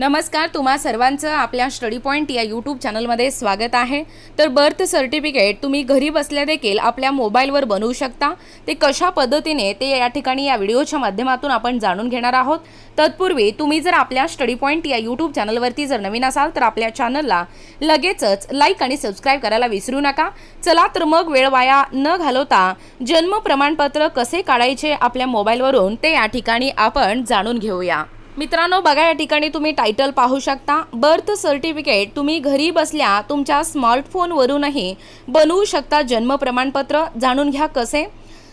नमस्कार तुम्हा सर्वांचं आपल्या स्टडी पॉईंट या यूट्यूब चॅनलमध्ये स्वागत आहे. तर बर्थ सर्टिफिकेट तुम्ही घरी बसल्या देखील आपल्या मोबाईलवर बनवू शकता. ते कशा पद्धतीने ते या ठिकाणी या व्हिडिओच्या माध्यमातून आपण जाणून घेणार आहोत. तत्पूर्वी तुम्ही जर आपल्या स्टडी पॉईंट या यूट्यूब चॅनलवरती जर नवीन असाल तर आपल्या चॅनलला लगेचच लाईक आणि सबस्क्राईब करायला विसरू नका. चला तर मग वेळ वाया न घालवता जन्म प्रमाणपत्र कसे काढायचे आपल्या मोबाईलवरून ते या ठिकाणी आपण जाणून घेऊया. मित्रांनो बघा या ठिकाणी तुम्ही टायटल पाहू शकता. बर्थ सर्टिफिकेट तुम्ही घरी बसल्या तुमच्या स्मार्टफोनवरूनही बनवू शकता जन्म प्रमाणपत्र. जाणून घ्या कसे?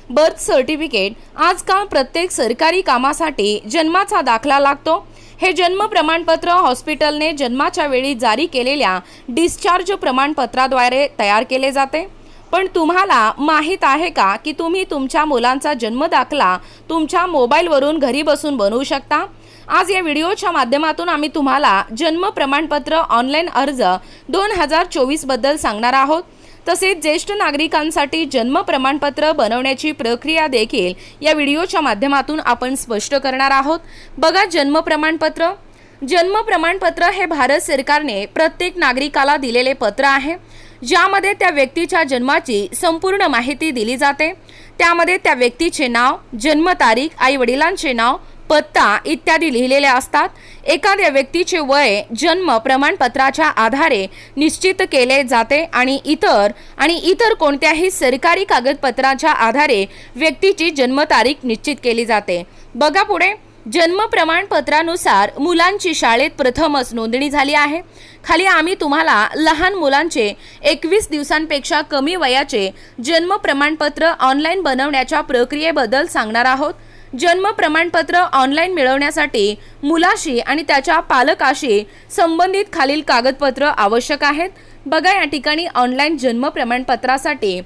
बर्थ सर्टिफिकेट आजकाल प्रत्येक सरकारी कामासाठी जन्माचा दाखला लागतो. हे जन्म प्रमाणपत्र हॉस्पिटलने जन्माच्या वेळी जारी केलेल्या डिस्चार्ज प्रमाणपत्राद्वारे तयार केले जाते. पण तुम्हाला माहीत आहे का की तुम्ही तुमच्या मुलांचा जन्म दाखला तुमच्या मोबाईलवरून घरी बसून बनवू शकता? आज या व्हिडिओच्या माध्यमातून आम्ही तुम्हाला जन्म प्रमाणपत्र ऑनलाईन अर्ज दोन हजार चोवीसबद्दल सांगणार आहोत. तसेच ज्येष्ठ नागरिकांसाठी जन्म प्रमाणपत्र बनवण्याची प्रक्रिया देखील या व्हिडिओच्या माध्यमातून आपण स्पष्ट करणार आहोत. बघा जन्म प्रमाणपत्र. जन्म प्रमाणपत्र हे भारत सरकारने प्रत्येक नागरिकाला दिलेले पत्र आहे. ज्यामध्ये त्या व्यक्तीच्या जन्माची संपूर्ण माहिती दिली जाते. त्यामध्ये त्या व्यक्तीचे नाव जन्मतारीख आई वडिलांचे नाव पत्ता इत्यादी लिहिलेले असतात. एखाद्या व्यक्तीचे वय जन्म प्रमाणपत्राच्या आधारे निश्चित केले जाते आणि इतर आणि इतर कोणत्याही सरकारी कागदपत्राच्या आधारे व्यक्तीची जन्मतारीख निश्चित केली जाते. बघा पुढे. जन्म प्रमाणपत्रानुसार मुलांची शाळेत प्रथमच नोंदणी झाली आहे. खाली आम्ही तुम्हाला लहान मुलांचे एकवीस दिवसांपेक्षा कमी वयाचे जन्म प्रमाणपत्र ऑनलाईन बनवण्याच्या प्रक्रियेबद्दल सांगणार आहोत. जन्म प्रमाणपत्र ऑनलाईन मिळवण्यासाठी मुलाशी आणि त्याच्या पालकाशी संबंधित खालील कागदपत्र आवश्यक आहेत. बघा या ठिकाणी ऑनलाईन जन्म प्रमाणपत्रासाठी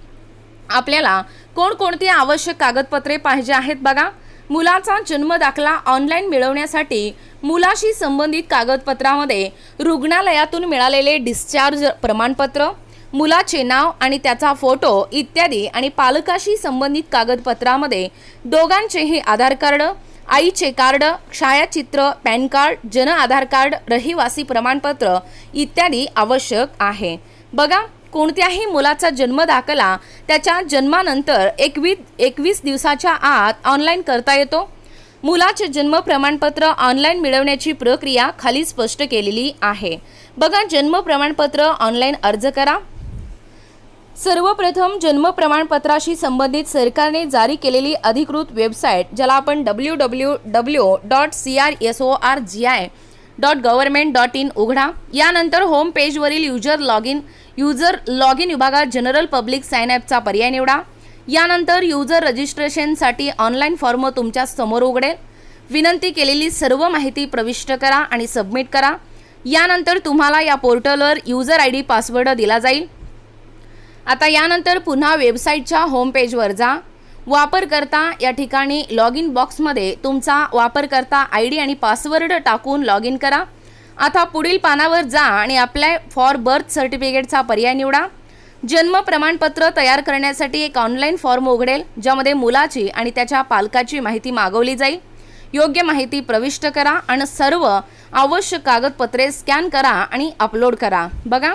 आपल्याला कोणकोणती आवश्यक कागदपत्रे पाहिजे आहेत बघा. मुलाचा जन्म दाखला ऑनलाईन मिळवण्यासाठी मुलाशी संबंधित कागदपत्रामध्ये रुग्णालयातून मिळालेले डिस्चार्ज प्रमाणपत्र मुलाचे नाव आणि त्याचा फोटो इत्यादी आणि पालकाशी संबंधित कागदपत्रामध्ये दोघांचेही आधार कार्ड आईचे कार्ड छायाचित्र PAN card Jan Aadhaar card रहिवासी प्रमाणपत्र इत्यादी आवश्यक आहे. बघा कोणत्याही मुलाचा जन्म दाखला त्याच्या जन्मानंतर एकवीस एकवीस दिवसाच्या आत ऑनलाईन करता येतो? मुलाचे जन्म प्रमाणपत्र ऑनलाईन मिळवण्याची प्रक्रिया खाली स्पष्ट केलेली आहे. बघा जन्म प्रमाणपत्र ऑनलाईन अर्ज करा. सर्वप्रथम जन्म प्रमाणपत्राशी संबंधित सरकारने जारी केलेली अधिकृत वेबसाईट ज्याला आपण W W W dot C R S O R G I dot government dot in उघडा. यानंतर home पेजवरील user log in user log in विभागात जनरल पब्लिक साइन ॲपचा पर्याय निवडा. यानंतर युजर रजिस्ट्रेशनसाठी ऑनलाईन फॉर्म तुमच्यासमोर उघडेल. विनंती केलेली सर्व माहिती प्रविष्ट करा आणि सबमिट करा. यानंतर तुम्हाला या पोर्टलवर युजर आय डी पासवर्ड दिला जाईल. आता यानंतर पुन्हा वेबसाईटच्या होम पेजवर जा. वापरकर्ता या ठिकाणी लॉग इन बॉक्समध्ये तुमचा वापरकर्ता आय डी आणि पासवर्ड टाकून लॉग इन करा. आता पुढील पानावर जा आणि अप्लाय फॉर बर्थ सर्टिफिकेटचा पर्याय निवडा. जन्म प्रमाणपत्र तयार करण्यासाठी एक ऑनलाईन फॉर्म उघडेल ज्यामध्ये मुलाची आणि त्याच्या पालकाची माहिती मागवली जाईल. योग्य माहिती प्रविष्ट करा आणि सर्व आवश्यक कागदपत्रे स्कॅन करा आणि अपलोड करा. बघा.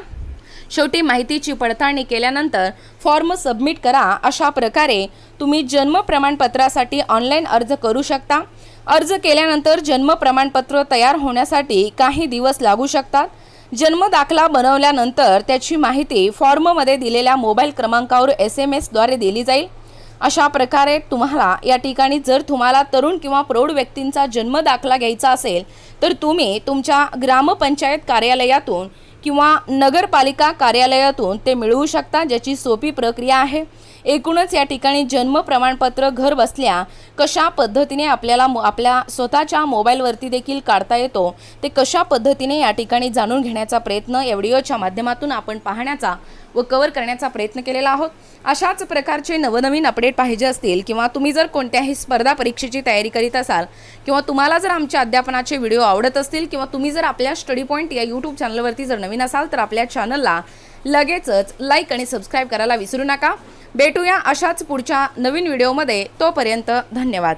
शेवटी माहितीची पडताळणी केल्यानंतर फॉर्म सबमिट करा. अशा प्रकारे तुम्ही जन्म प्रमाणपत्रासाठी ऑनलाईन अर्ज करू शकता. अर्ज केल्यानंतर जन्म प्रमाणपत्र तयार होण्यासाठी काही दिवस लागू शकतात. जन्म दाखला बनवल्यानंतर त्याची माहिती फॉर्ममध्ये दिलेल्या मोबाईल क्रमांकावर एस एम एसद्वारे दिली जाईल. अशा प्रकारे तुम्हाला या ठिकाणी जर तुम्हाला तरुण किंवा प्रौढ व्यक्तींचा जन्म दाखला घ्यायचा असेल तर तुम्ही तुमच्या ग्रामपंचायत कार्यालयातून किंवा नगरपालिका कार्यालयातून ते मिळवू शकता ज्याची सोपी प्रक्रिया आहे. एकूणच या ठिकाणी जन्म प्रमाणपत्र घर बसल्या कशा पद्धतीने आपल्याला मो- आपल्या स्वतःच्या मोबाईलवरती देखील काढता येतो ते कशा पद्धतीने या ठिकाणी जाणून घेण्याचा प्रयत्न या व्हिडिओच्या माध्यमातून आपण पाहण्याचा व कवर करण्याचा प्रयत्न केलेला आहोत. अशाच प्रकारचे नवनवीन अपडेट पाहिजे असतील किंवा तुम्ही जर कोणत्याही स्पर्धा परीक्षेची तयारी करीत असाल किंवा तुम्हाला जर आमच्या अध्यापनाचे व्हिडिओ आवडत असतील किंवा तुम्ही जर आपल्या स्टडी पॉईंट या यूट्यूब चॅनलवरती जर नवीन नवीन असाल तर आपल्या चॅनलला लगेचच लाईक आणि सबस्क्राईब करायला विसरू नका. भेटूया अशाच पुढच्या नवीन व्हिडिओमध्ये तोपर्यंत धन्यवाद.